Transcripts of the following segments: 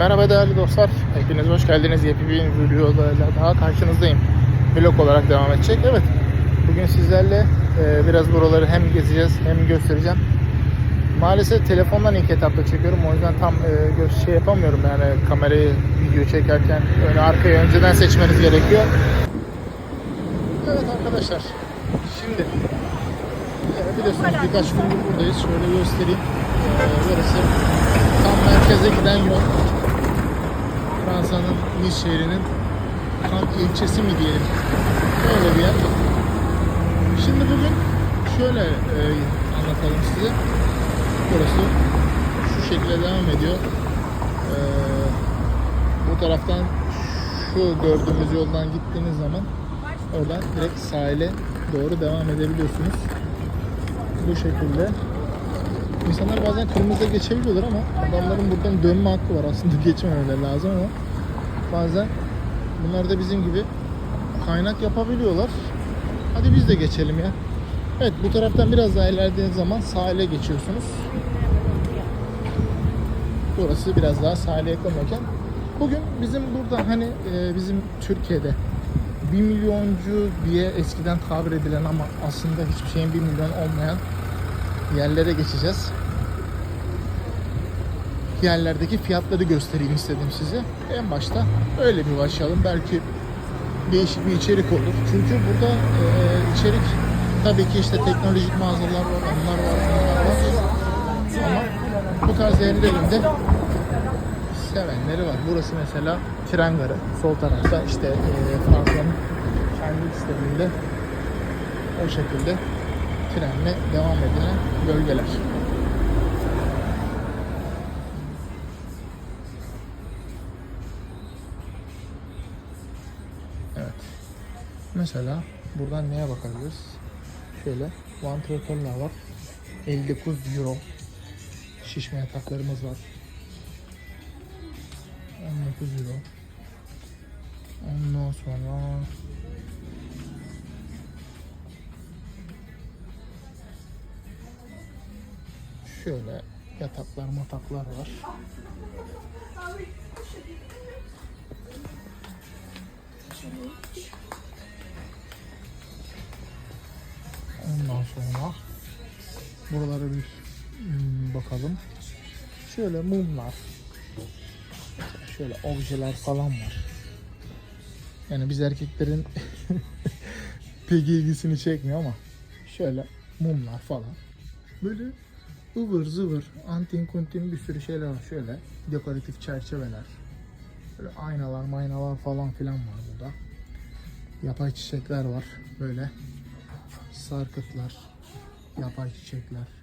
Merhaba değerli dostlar. Hepiniz hoş geldiniz. Yepyeni bir videolarla daha karşınızdayım. Vlog olarak devam edecek. Evet. Bugün sizlerle e, biraz buraları hem gezeceğiz hem göstereceğim. Maalesef telefondan ilk etapta çekiyorum. O yüzden tam e, şey yapamıyorum yani kamerayı video çekerken öne arkayı önceden seçmeniz gerekiyor. Evet arkadaşlar. Şimdi e, biliyorsunuz birkaç gündür buradayız. Şöyle göstereyim. E, burası tam merkeze giden yol. Fransa'nın Nice şehrinin tam ilçesi mi diyelim. Öyle bir yer. Şimdi bugün şöyle e, anlatalım size. Burası şu şekilde devam ediyor. E, bu taraftan şu gördüğümüz yoldan gittiğiniz zaman oradan direkt sahile doğru devam edebiliyorsunuz. Bu şekilde. İnsanlar bazen kırmızıda geçebiliyorlar ama adamların buradan dönme hakkı var. Aslında geçmemeleri lazım ama bazen bunlar da bizim gibi kaynak yapabiliyorlar. Hadi biz de geçelim ya. Evet bu taraftan biraz daha ilerlediğiniz zaman sahile geçiyorsunuz. Burası biraz daha sahile yakın mekan. Bugün bizim burada hani e, bizim Türkiye'de 1 milyoncu diye eskiden tabir edilen ama aslında hiçbir şeyin 1 milyon olmayan yerlere geçeceğiz. Yerlerdeki fiyatları göstereyim istedim size. En başta öyle bir başlayalım. Belki değişik bir içerik olur. Çünkü burada e, içerik tabii ki işte teknolojik mağazalar var, onlar var, bunlar var. Ama bu tarz yerlerin de sevenleri var. Burası mesela tren garı. Sol tarafta işte e, Fransa'nın kendi sisteminde o şekilde trenle devam edilen bölgeler. Evet. Mesela buradan neye bakabiliriz? Şöyle vantilatörler var. 59 euro. Şişme yataklarımız var. 19 euro. Ondan sonra şöyle yataklar mataklar var. Ondan sonra buralara bir hmm, bakalım. Şöyle mumlar. Şöyle objeler falan var. Yani biz erkeklerin pek ilgisini çekmiyor ama şöyle mumlar falan. Böyle ıvır zıvır, antin kuntin bir sürü şeyler var. Şöyle dekoratif çerçeveler. Böyle aynalar, maynalar falan filan var burada. Yapay çiçekler var. Böyle sarkıtlar, yapay çiçekler.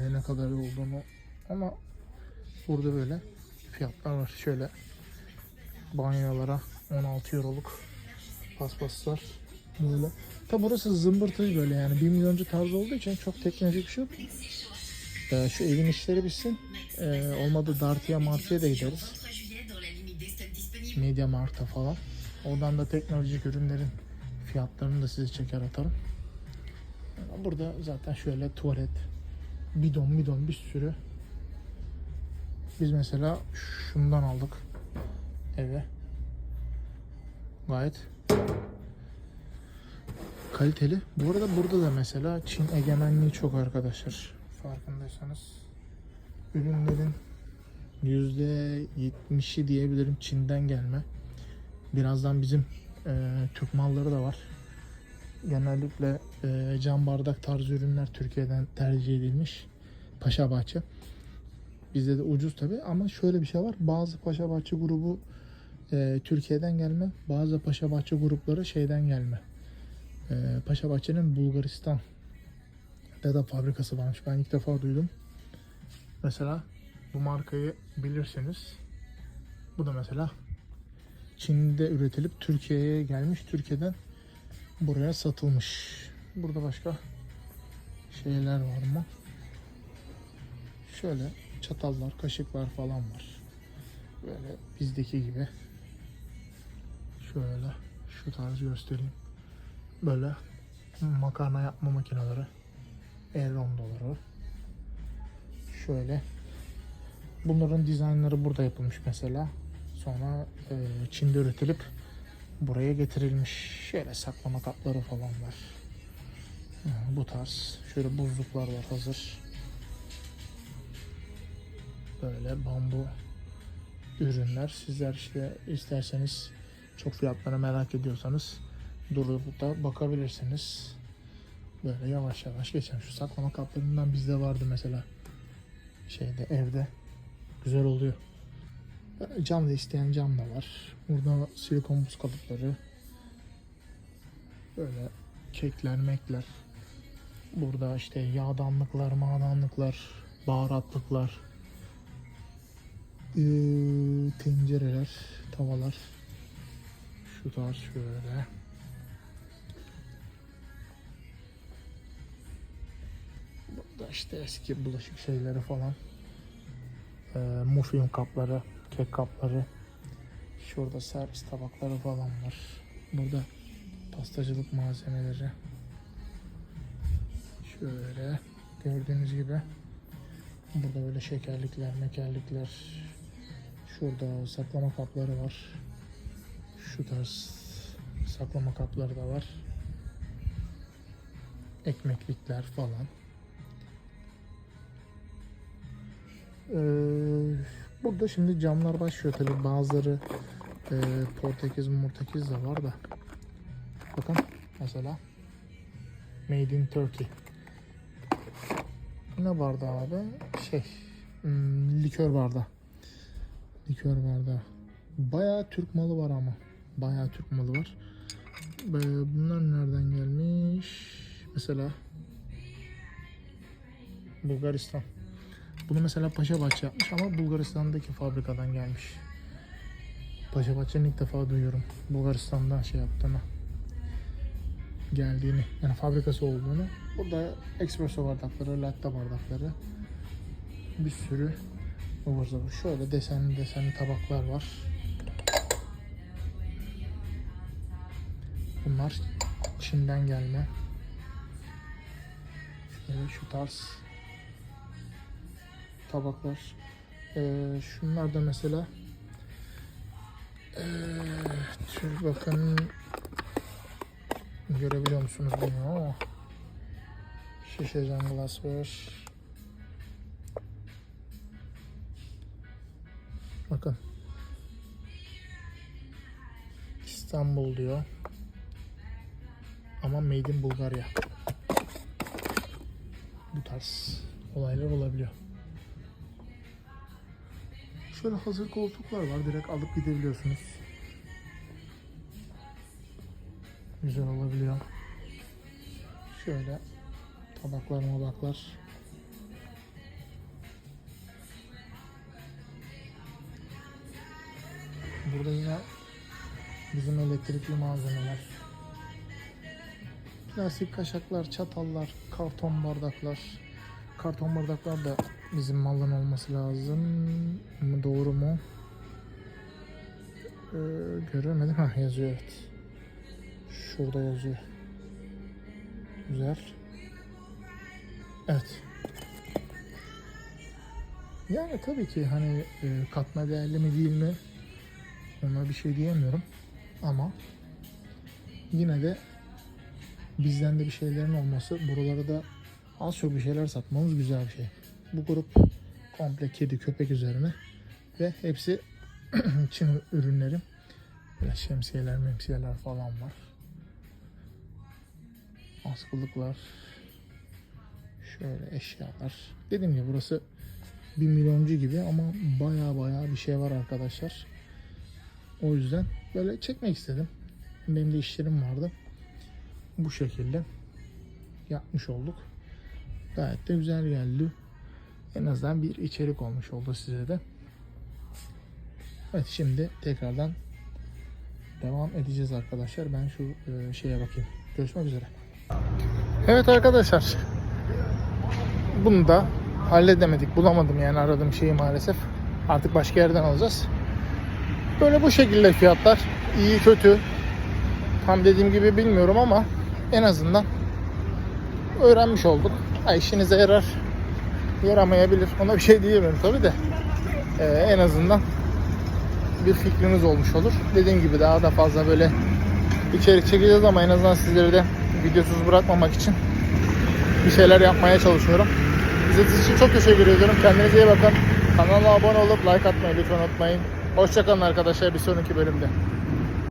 Ne kadar olduğunu ama burada böyle fiyatlar var. Şöyle banyolara 16 euroluk paspaslar böyle. Tabi burası zımbırtı böyle yani 1 milyoncu tarz olduğu için çok teknolojik bir şey yok. Ee, şu evin işleri bitsin. Ee, olmadı Dartı'ya Martı'ya da gideriz. Media Markt'a falan. Oradan da teknolojik ürünlerin fiyatlarını da size çeker atarım. Yani Burada zaten şöyle tuvalet, bidon bidon bir sürü. Biz mesela şundan aldık eve. Gayet kaliteli. Bu arada burada da mesela Çin egemenliği çok arkadaşlar. Farkındaysanız ürünlerin %70'i diyebilirim Çin'den gelme. Birazdan bizim e, Türk malları da var. Genellikle e, cam bardak tarzı ürünler Türkiye'den tercih edilmiş. Paşa Bahçe. Bizde de ucuz tabi ama şöyle bir şey var. Bazı Paşa Bahçe grubu e, Türkiye'den gelme. Bazı Paşa Bahçe grupları şeyden gelme. E, Paşa Bahçe'nin Bulgaristan da fabrikası varmış. Ben ilk defa duydum. Mesela bu markayı bilirsiniz. Bu da mesela Çin'de üretilip Türkiye'ye gelmiş. Türkiye'den buraya satılmış. Burada başka şeyler var mı? Şöyle çatallar, kaşıklar falan var. Böyle bizdeki gibi. Şöyle şu tarz göstereyim. Böyle makarna yapma makineleri. El rondoları. Şöyle. Bunların dizaynları burada yapılmış mesela. Sonra e, Çin'de üretilip buraya getirilmiş. Şöyle saklama kapları falan var. Bu tarz. Şöyle buzluklar var hazır. Böyle bambu ürünler. Sizler işte isterseniz çok fiyatları merak ediyorsanız durup da bakabilirsiniz. Böyle yavaş yavaş geçelim. Şu saklama kaplarından bizde vardı mesela. Şeyde evde. Güzel oluyor. Cam da isteyen cam da var. Burada silikon buz kalıpları. Böyle kekler, mekler. Burada işte yağdanlıklar, mağdanlıklar, baharatlıklar. Ee, tencereler, tavalar. Şu tarz şöyle. Burada işte eski bulaşık şeyleri falan. Ee, muffin kapları, kek kapları. Şurada servis tabakları falan var. Burada pastacılık malzemeleri. Şöyle gördüğünüz gibi burada böyle şekerlikler, mekerlikler. Şurada saklama kapları var. Şu tarz saklama kapları da var. Ekmeklikler falan. Ee, burada şimdi camlar başlıyor tabi bazıları e, Portekiz Portekiz de var da bakın mesela Made in Turkey ne bardağı abi şey hmm, likör bardağı likör bardağı bayağı Türk malı var ama bayağı Türk malı var bunlar nereden gelmiş mesela Bulgaristan bunu mesela Paşa Bahçe yapmış ama Bulgaristan'daki fabrikadan gelmiş. Paşa Bahçe'nin ilk defa duyuyorum. Bulgaristan'dan şey yaptığını. Geldiğini. Yani fabrikası olduğunu. Burada espresso bardakları, latte bardakları. Bir sürü ıvır zıvır. Şöyle desenli desenli tabaklar var. Bunlar Çin'den gelme. Şöyle şu tarz tabaklar. Ee, şunlar da mesela ee, tür bakın görebiliyor musunuz bilmiyorum ama. Şişe cam glassware bakın. İstanbul diyor. Ama made in Bulgarya bu tarz olaylar olabiliyor. Şöyle hazır koltuklar var. Direkt alıp gidebiliyorsunuz. güzel olabiliyor. Şöyle tabaklar mabaklar. Burada yine bizim elektrikli malzemeler. Plastik kaşaklar, çatallar, karton bardaklar. Karton bardaklar da bizim malın olması lazım. Doğru mu? Ee, göremedim. Ha yazıyor evet. Şurada yazıyor. Güzel. Evet. Yani tabii ki hani e, katma değerli mi değil mi ona bir şey diyemiyorum. Ama yine de bizden de bir şeylerin olması buralara da az çok bir şeyler satmamız güzel bir şey. Bu grup komple kedi köpek üzerine ve hepsi Çin ürünleri. Böyle şemsiyeler, memsiyeler falan var. Askılıklar. Şöyle eşyalar. Dediğim gibi burası bir milyoncu gibi ama baya baya bir şey var arkadaşlar. O yüzden böyle çekmek istedim. Benim de işlerim vardı. Bu şekilde yapmış olduk. Gayet de güzel geldi. En azından bir içerik olmuş oldu size de. Evet şimdi tekrardan devam edeceğiz arkadaşlar. Ben şu e, şeye bakayım. Görüşmek üzere. Evet arkadaşlar. Bunu da halledemedik. Bulamadım yani aradığım şeyi maalesef. Artık başka yerden alacağız. Böyle bu şekilde fiyatlar. İyi kötü. Tam dediğim gibi bilmiyorum ama en azından öğrenmiş olduk. Ha, işinize yarar. Yaramayabilir. Ona bir şey diyemiyorum tabi de. Ee, en azından bir fikriniz olmuş olur. Dediğim gibi daha da fazla böyle içerik çekeceğiz ama en azından sizleri de videosuz bırakmamak için bir şeyler yapmaya çalışıyorum. İzlediğiniz için çok teşekkür ediyorum. Kendinize iyi bakın. Kanala abone olup like atmayı lütfen unutmayın. Hoşçakalın arkadaşlar bir sonraki bölümde.